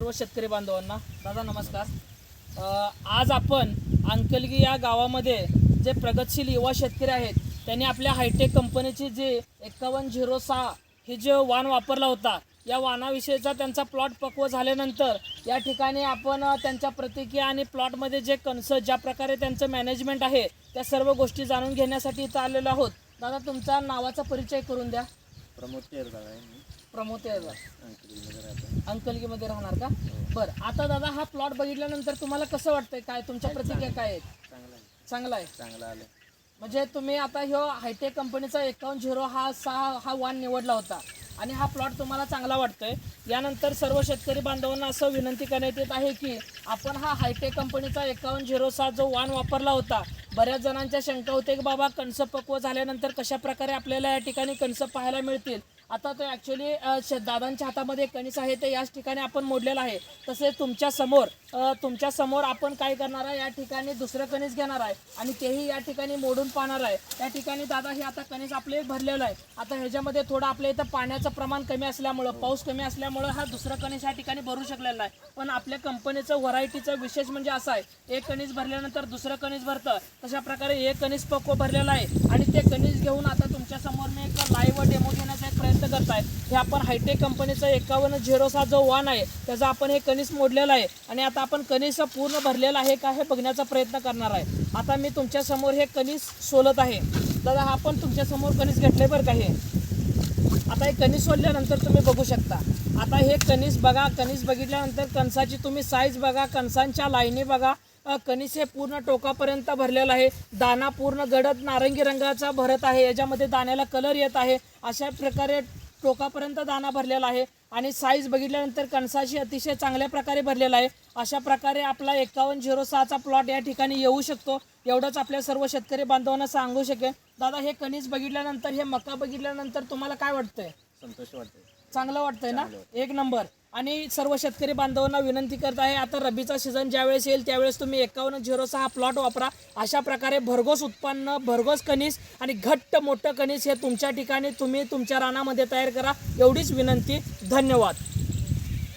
सर्व शेतकरी बांधवांना दादा नमस्कार. आज आपण अंकलगी या गावामध्ये जे प्रगतशील युवा शेतकरी आहेत त्यांनी आपल्या हायटेक कंपनीची जी एक्कावन्न झिरो सहा हे जे वाण वापरला होता या वाणाविषयीचा त्यांचा प्लॉट पक्व झाल्यानंतर या ठिकाणी आपण त्यांच्या प्रतिक्रिया आणि प्लॉटमध्ये जे कन्सर्ट ज्या प्रकारे त्यांचं मॅनेजमेंट आहे त्या सर्व गोष्टी जाणून घेण्यासाठी इथं आलेलो आहोत. दादा तुमचा नावाचा परिचय करून द्या. प्रमोद आहे मी. प्रमोद राहतो. अंकलगीमध्ये राहणार का? बरं. आता दादा हा प्लॉट बघितल्यानंतर तुम्हाला कसं वाटतंय? काय तुमच्या प्रतिक्रिया काय आहेत? चांगला आहे. चांगला आहे. चांगला आलं म्हणजे तुम्ही आता ह्यो हायटेक कंपनीचा एकावन्न झिरो हा सहा हा वाण निवडला होता. आणि हा प्लॉट तुम्हाला चांगला वाटतोय. यानंतर सर्व शेतकरी बांधवांना असं विनंती करण्यात येत आहे की आपण हा हायटेक कंपनीचा एकावन्न झिरो सहा जो वाण वापरला होता बऱ्याच जणांच्या शंका होते की बाबा कणसं पक्व झाल्यानंतर कशा प्रकारे आपल्याला या ठिकाणी कणसं पाहायला मिळतील? आता तो ॲक्च्युली दादांच्या हातामध्ये कणीस आहे ते याच ठिकाणी आपण मोडलेलं आहे. तसेच तुमच्यासमोर तुमच्यासमोर आपण काय करणार आहे या ठिकाणी दुसरं कणीस घेणार आहे आणि तेही या ठिकाणी मोडून पाहणार आहे. त्या ठिकाणी दादा हे आता कणीस आपले भरलेलं आहे. आता ह्याच्यामध्ये थोडं आपल्या इथं पाण्याचं प्रमाण कमी असल्यामुळं पाऊस कमी असल्यामुळं हा दुसरं कणीस या ठिकाणी भरू शकलेला आहे. पण आपल्या कंपनीचं व्हरायटीचं विशेष म्हणजे असं आहे एक कणीस भरल्यानंतर दुसरं कणीस भरतं. तशा प्रकारे एक कणीस पक्व भरलेलं आहे आणि ते कणीस घेऊन आता तुमच्यासमोर मी एक लाईव्ह डेमो घेण्याचा एक हे आपण हायटेक कंपनीचा एकावन्न झिरो सात जो वन आहे त्याचा आपण हे कनिस मोडलेलं आहे. आणि आता आपण कनिस पूर्ण भरलेला आहे का हे बघण्याचा प्रयत्न करणार आहे. आता मी तुमच्यासमोर हे कनिस सोलत आहे. दादा हा पण तुमच्यासमोर कनिस घेतले बरं का हे? आता हे कनिस सोडल्यानंतर तुम्ही बघू शकता. आता हे कनिस बघा कनिस बघितल्यानंतर कणसाची तुम्ही साईज बघा कणसांच्या लाईनी बघा. अ, कणीस हे पूर्ण टोकापर्यंत भरलेलं आहे. दाना पूर्ण गडद नारंगी रंगाचा भरत आहे. याच्यामध्ये दाण्याला कलर येत आहे. अशा प्रकारे टोकापर्यंत दाना भरलेला आहे आणि साईज बघितल्यानंतर कणसाची अतिशय चांगल्या प्रकारे भरलेला आहे. अशा प्रकारे आपला एकावन्न झिरो सहाचा प्लॉट या ठिकाणी येऊ शकतो. एवढंच आपल्या सर्व शेतकरी बांधवांना सांगू शकेन. दादा हे कणीस बघितल्यानंतर हे मका बघितल्यानंतर तुम्हाला काय वाटतंय? संतोष वाटते चांगलं वाटतंय ना? एक नंबर. आणि सर्व शेतकरी बांधवांना विनंती करत आहे आता रबीचा सीझन ज्यावेळेस येईल त्यावेळेस तुम्ही एकावन्न झिरो सहा प्लॉट वापरा. अशा प्रकारे भरघोस उत्पन्न भरघोस कणीस आणि घट्ट मोठं कणीस हे तुमच्या ठिकाणी तुम्ही तुमच्या रानामध्ये तयार करा. एवढीच विनंती. धन्यवाद.